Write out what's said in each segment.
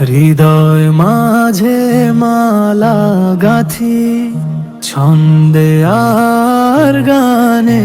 হৃদয় মাঝে মালা গাথি ছন্দে আর গানে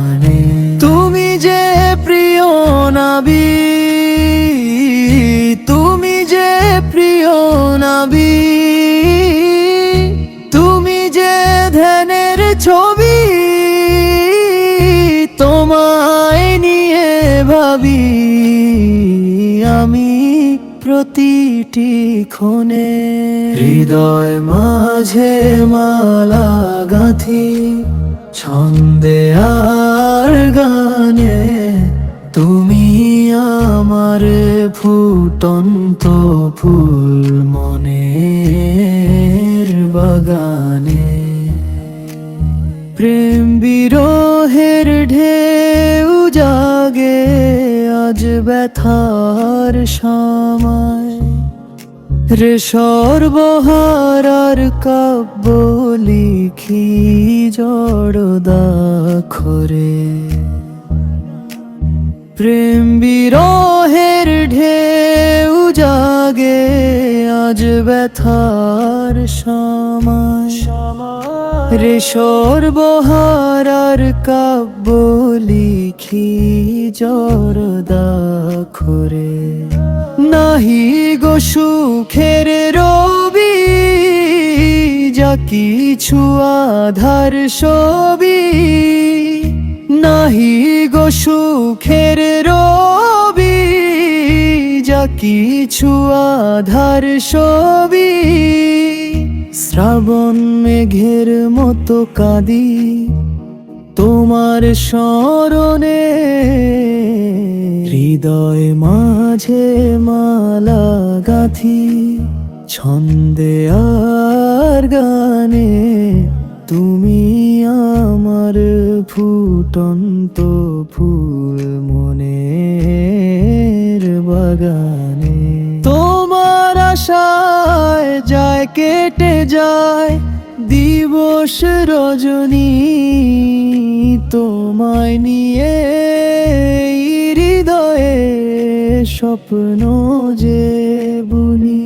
নাবি তুমি যে ধ্যানের ছবি, তোমায় নিয়ে ভাবি। আমি প্রতিটি ক্ষণে হৃদয় মাঝে মালা গাঁথি, ছন্দে আর গানে। তুমি আমার ফুটন্ত ফুল মনের বাগানে প্রেম বিরোহের ঢেউ জাগে, আজ ব্যথার সময়। রে সর্বহারার কাব্য লিখি জড়দা খরে প্রেম বিরোহের ঢেউ জাগে, আজ ব্যথার সময়। রে সর্বহারার কাব্য লিখি জরদা খরে নাহি গো সুখের রবি, যা কিছু আধার সবই নাহি গো সুখের রবি, যা কিছু আধার সবই শ্রাবণ মেঘের মতো কাঁদি, তোমার স্মরণে হৃদয় মাঝে মালা গাথি, ছন্দে আর গানে তুমি আমার ফুটন্ত ফুল মনের বাগানে। তোমার যায় কেটে যায় দিবস রজনী তোমায় নিয়ে হৃদয়ে স্বপ্ন যে বুনি।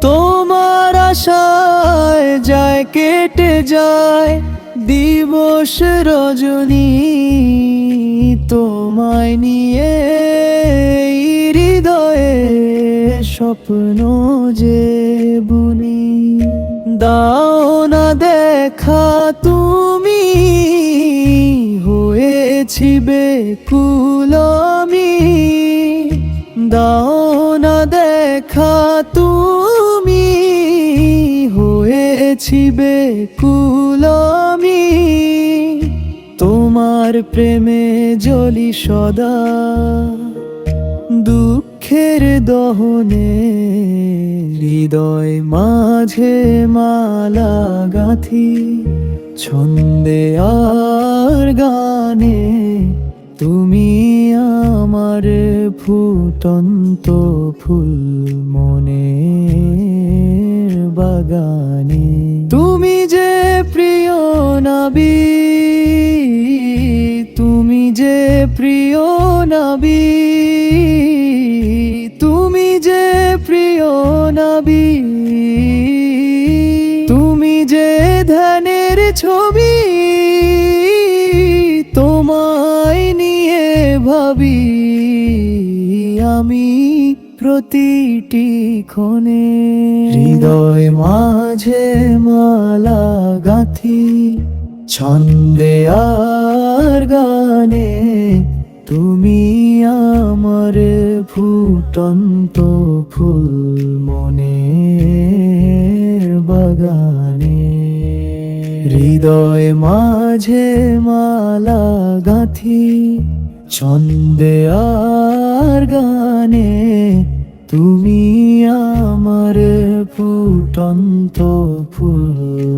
তোমার আশায় যায় কেটে যায় দিবস রজনী তোমায় নিয়ে হৃদয়ে স্বপ্ন যে বুনি দাও না দেখা তুমি, হয়েছি বেকুল আমি দাও না দেখা তুমি, হয়েছি বেকুল আমি তোমার প্রেমে জ্বলি সদা দুঃখের দহনে, হৃদয় মাঝে মালা গাথি, ছন্দে আর গানে, তুমি আমার ফুটন্ত ফুল মনে বাগানে। তুমি যে প্রিয় নাবি, তুমি যে প্রিয় নাবি তোমায় নিয়ে ভাবি আমি প্রতিটি ক্ষণে। হৃদয় মাঝে মালা গাথি, ছন্দে আর গানে। তুমি আমার ফুটন্ত ফুল মনের বাগানে। হৃদয় মাঝে মালা গাঁথি ছন্দে আর গানে তুমি আমার ফুটন্ত ফুল।